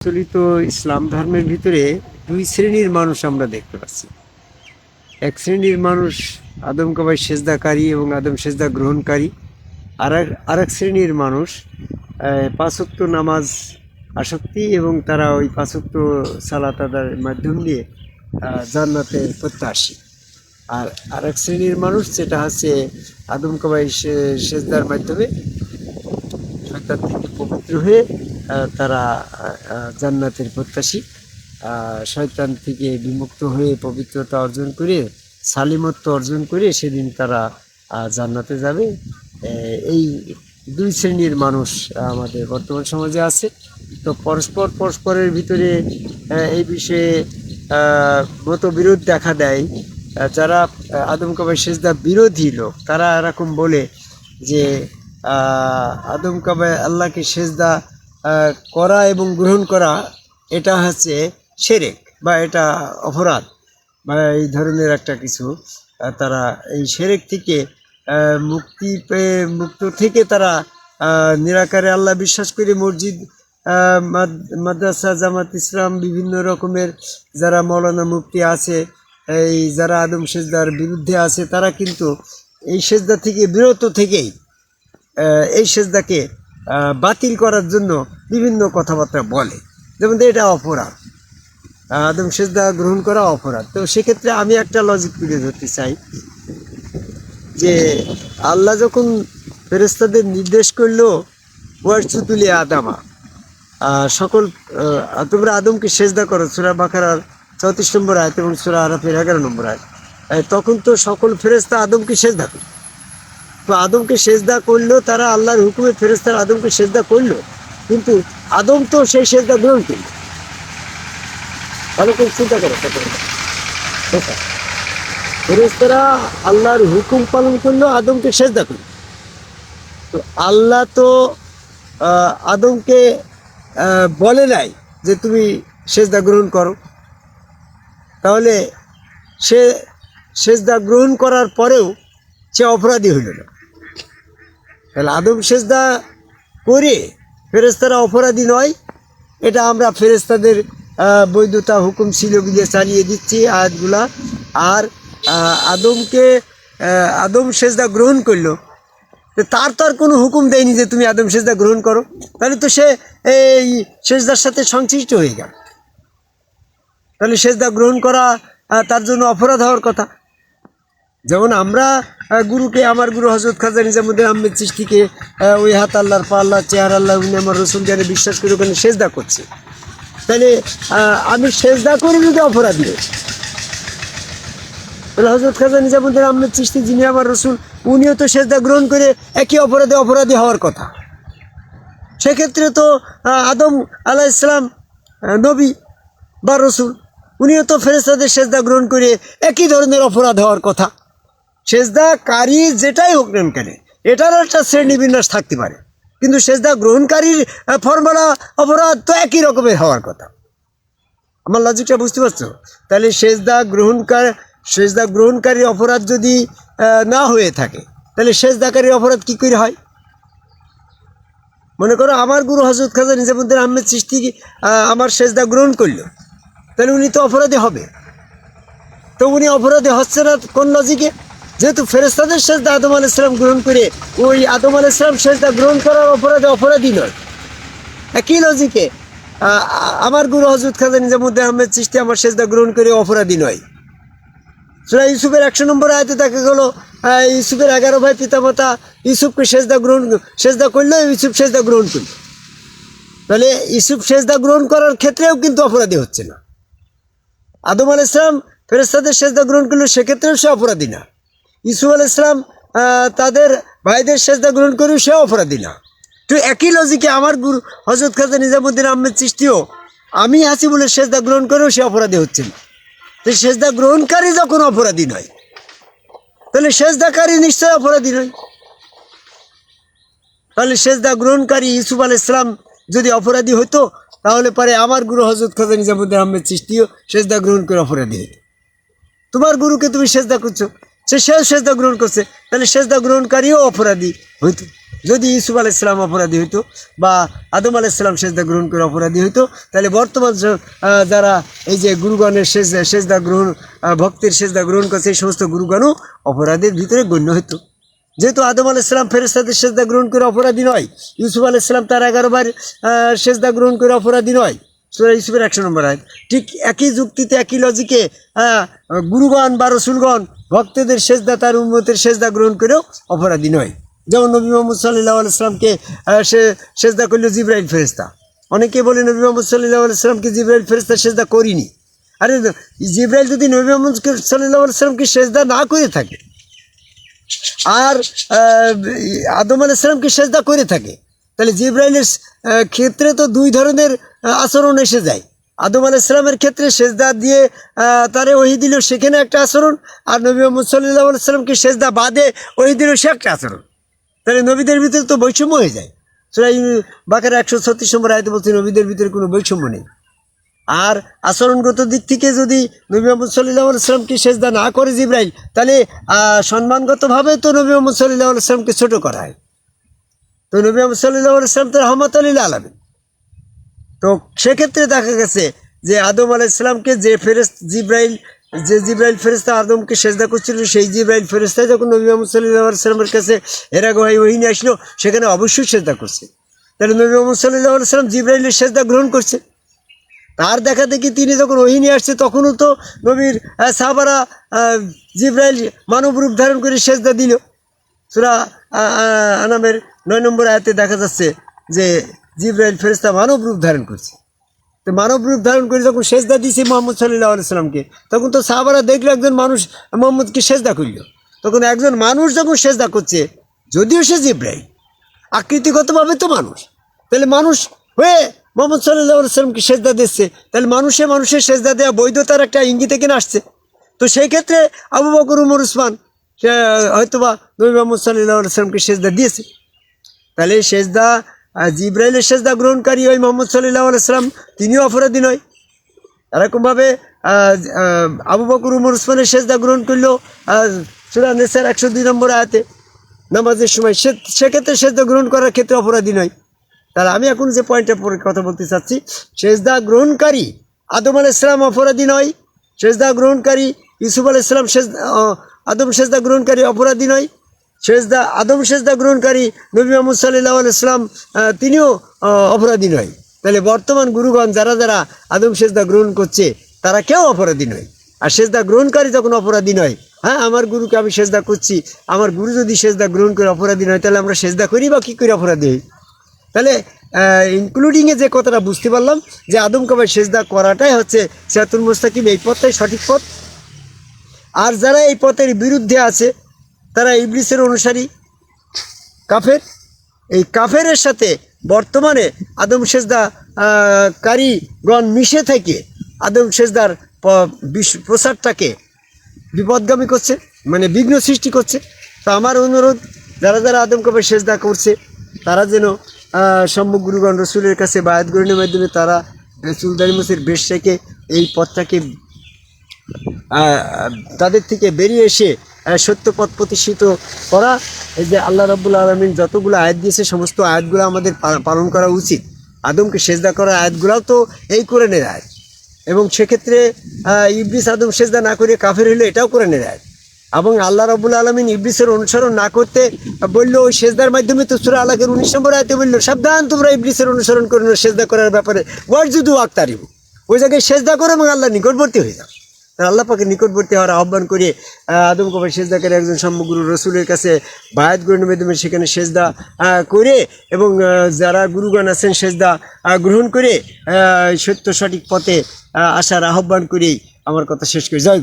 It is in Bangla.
প্রচলিত ইসলাম ধর্মের ভিতরে দুই শ্রেণির মানুষ আমরা দেখতে পাচ্ছি। এক শ্রেণির মানুষ আদম কবাই সেজদাকারী এবং আদম সেজদা গ্রহণকারী। আর এক আর এক শ্রেণির মানুষ পাঁচোক্ত নামাজ আসক্তি এবং তারা ওই পাঁচোক্ত সালাত আদার মাধ্যম দিয়ে আহ, জান্নাতে প্রত্যাশী। আর আরেক শ্রেণির মানুষ যেটা হচ্ছে আদম কবাই সেজদার মাধ্যমে শয়তান থেকে পবিত্র হয়ে তারা জান্নাতের প্রত্যাশী। শয়তান থেকে বিমুক্ত হয়ে পবিত্রতা অর্জন করে, সালিমত্ব অর্জন করে সেদিন তারা জান্নাতে যাবে। এই দুই শ্রেণির মানুষ আমাদের বর্তমান সমাজে আছে। তো পরস্পর পরস্পরের ভিতরে এই বিষয়ে মতবিরোধ দেখা দেয়। যারা আদম কবাই সেজদা বিরোধী লোক, তারা এরকম বলে যে আদম কাবায় আল্লাহকে সেজদা করা এবং গ্রহণ করা, এটা হচ্ছে সেরেক বা এটা অপরাধ বা এই ধরনের একটা কিছু। তারা এই সেরেক থেকে মুক্তি পেয়ে মুক্ত থেকে তারা নিরাকারে আল্লাহ বিশ্বাস করে মসজিদ মাদ্রাসা, জামাত ইসলাম, বিভিন্ন রকমের যারা মৌলানা মুক্তি আছে, এই যারা আদম সেজদার বিরুদ্ধে আছে, তারা কিন্তু এই সেজদা থেকে, বিরত থেকেই এই সেজদাকে বাতিল করার জন্য বিভিন্ন কথাবার্তা বলে। যেমন এটা অপরাধ। আদম সেজদা গ্রহণ করা অপরাধ। তো সেক্ষেত্রে আমি একটা লজিক তুলে ধরতে চাই যে আল্লাহ যখন ফেরেস্তাদের নির্দেশ করল ওয়ারচুতুলি আদামা সকল তোমরা আদমকে সেজদা করো, সুরা বাখারার চৌত্রিশ নম্বর আয়ত এবং সুরা আরাফের এগারো নম্বর আয় তখন তো সকল ফেরেস্তা আদমকে সেজদা করল তো আদমকে সেজদা করল তারা আল্লাহর হুকুমে ফেরেস্তার আদমকে সেজদা করল। কিন্তু আদম তো সেই সেজদা গ্রহণ করল। ভালো করে চিন্তা করো। ফেরেস্তারা আল্লাহর হুকুম পালন করল, আদমকে সেজদা করল। তো আল্লাহ তো আদমকে বলে নাই যে তুমি সেজদা গ্রহণ করো। তাহলে সে সেজদা গ্রহণ করার পরেও সে অপরাধী হইল না। তাহলে আদম সেজদা করে ফেরেস্তারা অপরাধী নয়। এটা আমরা ফেরেস্তাদের বৈধতা হুকুম ছিল বিলে চালিয়ে দিচ্ছি আয়াতগুলা। আর আদমকে আদম সেজদা গ্রহণ করল। তার তো আর কোনো হুকুম দেয়নি যে তুমি আদম সেজদা গ্রহণ করো। তাহলে তো সে এই সেজদার সাথে সংশ্লিষ্ট হয়ে গেল। তাহলে সেজদা গ্রহণ করা তার জন্য অপরাধ হওয়ার কথা। যেমন আমরা গুরুকে আমার গুরু হজরত খাজা নিজামুদ্দিন আহমেদ আহ, ওই হাত আল্লাহর পা আল্লাহ চেহারা আল্লাহ উনি আমার রসুল জানে বিশ্বাস করে ওখানে সেজদা করছে। তাহলে আমি সেজদা করে যদি অপরাধী তাহলে হজরত খাজা নিজামুদ্দিন আহমেদ চিস্তি যিনি আমার রসুল উনিও তো সেজদা গ্রহণ করে একই অপরাধে অপরাধী হওয়ার কথা। সেক্ষেত্রে তো আদম আলাহ ইসলাম নবী বা রসুল উনিও তো ফেরেস্তাদের সেজদা গ্রহণ করে একই ধরনের অপরাধ হওয়ার কথা। সেজদা কারি যেটাই হোক না কেন, এটারও একটা শ্রেণি বিন্যাস থাকতে পারে। কিন্তু সেজদা গ্রহণকারীর ফর্মুলা অপরাধ তো একই রকমের হওয়ার কথা। আমার লজিকটা বুঝতে পারছ? তাহলে সেজদা গ্রহণকার, সেজদা গ্রহণকারীর অপরাধ যদি না হয়ে থাকে, তাহলে সেজদাকারীর অপরাধ কী করে হয়? মনে করো আমার গুরু হজরত খাজা নিজামুদ্দিন আহমেদ সৃষ্টি আমার সেজদা গ্রহণ করল। তাহলে উনি তো অপরাধী হবে। তো উনি অপরাধী হচ্ছে না কোন লজিকে যেহেতু ফেরেস্তাদের সেজদা আদম আল ইসলাম গ্রহণ করে, ওই আদম আল ইসলাম সেজদা গ্রহণ করার অপরাধে অপরাধী নয়। একই লজিকে আমার গুরু হজরত খাজা নিজামুদ্দিন আহমেদ সৃষ্টি আমার সেজদা গ্রহণ করে অপরাধী নয়। সুরা ইউসুফের একশো নম্বর আয়তে দেখা গেলো ইউসুফের এগারো ভাই পিতামাতা ইউসুফকে সেজদা গ্রহণ, সেজদা করল, ইউসুফ সেজদা গ্রহণ করল। তাহলে ইউসুফ সেজদা গ্রহণ করার ক্ষেত্রেও কিন্তু অপরাধী হচ্ছে না। আদম আল ইসলাম ফেরেস্তাদের সেজদা গ্রহণ করল সেক্ষেত্রেও সে অপরাধী না। ইসুফ আল ইসলাম তাদের ভাইদের সেজদা গ্রহণ করেও সে অপরাধী না। তো একই লজিকে আমার গুরু হজরত খাজা নিজামুদ্দিন আহমেদ সৃষ্টিও আমি হাসিবুলের সেজদা গ্রহণ করেও সে অপরাধী হচ্ছে না তো সেজদা গ্রহণকারী যখন অপরাধী নয়, তাহলে সেজদাকারী নিশ্চয় অপরাধী নয়। তাহলে সেজদা গ্রহণকারী ইসুফ আল ইসলাম যদি অপরাধী হতো, তাহলে পরে আমার গুরু হজরত খাজা নিজামুদ্দিন আহমেদ সৃষ্টিও সেজদা গ্রহণ করে অপরাধী হতো। তোমার গুরুকে তুমি সেজদা করছ? সে সেও সেজদা গ্রহণ করছে। তাহলে সেজদা গ্রহণকারীও অপরাধী হইতো। যদি ইসুফ আলাইসালাম অপরাধী হইতো বা আদম আলাইসালাম সেজদা গ্রহণ করে অপরাধী হইতো তাহলে বর্তমান যারা এই যে গুরুগণের শেষ সেজদা গ্রহণ ভক্তির সেজদা গ্রহণ করছে এই সমস্ত গুরুগণও অপরাধের ভিতরে গণ্য হইতো। যেহেতু আদম আলাইসালাম ফেরেস্তাদের সেজদা গ্রহণ করে অপরাধী নয় ইউসুফ আলাইসালাম তার এগারো বার আহ, সেজদা গ্রহণ করে অপরাধী নয়। সুরা ইউসুফের একশো নম্বর আয় ঠিক একই যুক্তিতে একই লজিকে গুরুগণ বা রসুলগণ ভক্তদের সেজদা, তার উন্মতের সেজদা গ্রহণ করেও অপরাধী নয়। যেমন নবী মোহাম্মদ সাল্লাহ আলাইসলামকে সে সেজদা করল জিব্রাইল ফেরেস্তা অনেকে বলে নবী মোহাম্মদ সাল্লাহ আলাইসলামকে জিব্রাইল ফেরেস্তা সেজদা করিনি। আরে, জিব্রাইল যদি নবী মোহাম্মদ সাল্লাহ আলাইসলামকে সেজদা না করে থাকে, আর আদম আলাইসালামকে সেজদা করে থাকে, তাহলে জিব্রাইলের ক্ষেত্রে তো দুই ধরনের আচরণ এসে যায়। আদম আলাইসালামের ক্ষেত্রে সেজদা দিয়ে তারে ওহি দিল, সেখানে একটা আচরণ। আর নবী মোহাম্মদ সাল্লাহ আলাইসালামকে সেজদা বাদে ওহি দিল, সে একটা আচরণ। তাহলে নবীদের ভিতরে তো বৈষম্য হয়ে যায়। সুরাই বাকার একশো ছত্রিশ নম্বর আয়তে বলছে, নবীদের ভিতরে কোনো বৈষম্য নেই। আর আচরণগত দিক থেকে যদি নবী মোহাম্মদ সাল্লাহ সাল্লামকে সেজদা না করে জিব্রাইল, তাহলে সম্মানগতভাবে তো নবী মোহাম্মদ সাল্লাহ সাল্লামকে ছোট করা হয়। তো নবী মোহাম্মদ সাল্লাহ সাল্লাম তো রহমত আলী আলমী তো সেক্ষেত্রে দেখা গেছে যে আদম আলাইসালামকে যে ফেরেস জিব্রাইল যে জিব্রাইল ফেরেস্তা আদমকে সেজদা করছিল সেই জিব্রাইল ফেরেস্তা যখন নবী মোহাম্মদ সাল্লাহ সাল্লামের কাছে এরা গোহাই ওহিনী আসলো সেখানে অবশ্যই সেজদা করছে। তাহলে নবী মোহাম্মদ সাল্লাহ সাল্লাম জিব্রাইলের সেজদা গ্রহণ করছে। তার দেখা দেখি তিনি যখন ওহিনী আসছে তখনও তো নবীর আহ, জিব্রাইল মানব রূপ ধারণ করে সেজদা দিল। সুরা আনামের নয় নম্বর আয়াতে দেখা যাচ্ছে যে জিব্রাইল ফেরেস্তা মানব রূপ ধারণ করছে। তো মানব রূপ ধারণ করে যখন সেজদা দিয়েছে মোহাম্মদ সাল্লাহ আলাইসাল্লামকে তখন তো সাহাবারা দেখল একজন মানুষ মোহাম্মদকে সেজদা করল। তখন একজন মানুষ যখন সেজদা করছে, যদিও সে জিব্রাইল, আকৃতিগতভাবে তো মানুষ, তাহলে মানুষ হয়ে মোহাম্মদ সাল্লাহ সাল্লামকে সেজদা দিচ্ছে, তাহলে মানুষে মানুষের সেজদা দেওয়া বৈধতার একটা ইঙ্গিতে কিনে আসছে? তো সেই ক্ষেত্রে আবু বকর, উমর, উসমান হয়তোবা নবী মোহাম্মদ সাল্লাহ সাল্লামকে সেজদা দিয়েছে। তাহলে সেজদা জিব্রাইলের সেজদা গ্রহণকারী ওই মোহাম্মদ সাল্লাহ সাল্লাম তিনিও অপরাধী নয়। এরকমভাবে আবু বকর উমর উসমানের সেজদা গ্রহণ করল সুরা নেসার একশো দুই নম্বর আয়াতে। নামাজের সময় সে সেক্ষেত্রে সেজদা গ্রহণ করার ক্ষেত্রে অপরাধী নয়। তাহলে আমি এখন যে পয়েন্টের পরে কথা বলতে চাচ্ছি, সেজদা গ্রহণকারী আদম আল ইসলাম অপরাধী নয়, সেজদা গ্রহণকারী ইউসুফ আল ইসলাম সেজ আদম সেজদা গ্রহণকারী অপরাধী নয় সেজদা, আদম সেজদা গ্রহণকারী নবী মোহাম্মদ সাল্লাহ ইসলাম তিনিও অপরাধী নয়। তাহলে বর্তমান গুরুগণ যারা যারা আদম সেজদা গ্রহণ করছে, তারা কেউ অপরাধী নয়। আর সেজদা গ্রহণকারী যখন অপরাধী নয় হ্যাঁ আমার গুরুকে আমি সেজদা করছি, আমার গুরু যদি সেজদা গ্রহণ করে অপরাধী নয়, তাহলে আমরা সেজদা করি বা কী করে অপরাধী হই? তাহলে ইনক্লুডিংয়ে যে কথাটা বুঝতে পারলাম, যে আদম কাবার সেজদা করাটাই হচ্ছে সিয়াতুল মুস্তাকিম, এই পথটাই সঠিক পথ। আর যারা এই পথের বিরুদ্ধে আছে তারা ইবলিসের অনুসারী। কাফের? এই কাফেরের সাথে বর্তমানে আদম সেজদা কারীগণ মিশে থেকে আদম সেজদার প্রসারটাকে বিপদগামী করছে মানে বিঘ্ন সৃষ্টি করছে। তো আমার অনুরোধ, যারা যারা আদম কবে সেজদা করছে, তারা যেন সম্মুখ গুরুগণ রসুলের কাছে বায়াত গ্রহণের মাধ্যমে তারা চুলদারি মুসের বেশ থেকে এই পথটাকে তাদের থেকে বেরিয়ে এসে আহ, সত্য পথ প্রতিষ্ঠিত করা। এই যে আল্লাহ রাবুল আলমিন যতগুলো আয়াত দিয়েছে সমস্ত আয়াতগুলো আমাদের পালন করা উচিত। আদমকে সেজদা করা আয়াতগুলোও তো এই করে নেয় আয়াত। এবং সেক্ষেত্রে আহ, ইবলিস আদম সেজদা না করে কাফের হইলে এটাও করে নেয় আয়াত। এবং আল্লাহ রাবুল আলমিন ইবলিসের অনুসরণ না করতে বলল ওই সেজদার মাধ্যমে তো সুরা আল্লাহের উনিশ নম্বর আয়তে বলল সাবধান তোমরা ইবলিসের অনুসরণ করে সেজদা করার ব্যাপারে। ওয়ার যদু আক্তারিব ওই জায়গায় সেজদা করো এবং আল্লাহ নিকটবর্তী হয়ে যাও। আল্লাহ পাকে নিকটবর্তী হওয়ার আহ্বান করে আদম সেজদা সেজদাকারী একজন সম্মগুরু রসুলের কাছে বায়াত গ্রহণের মাধ্যমে সেখানে সেজদা করে এবং যারা গুরুগণ আছেন সেজদা গ্রহণ করে সত্য সঠিক পথে আসার আহ্বান করেই আমার কথা শেষ করি জয়।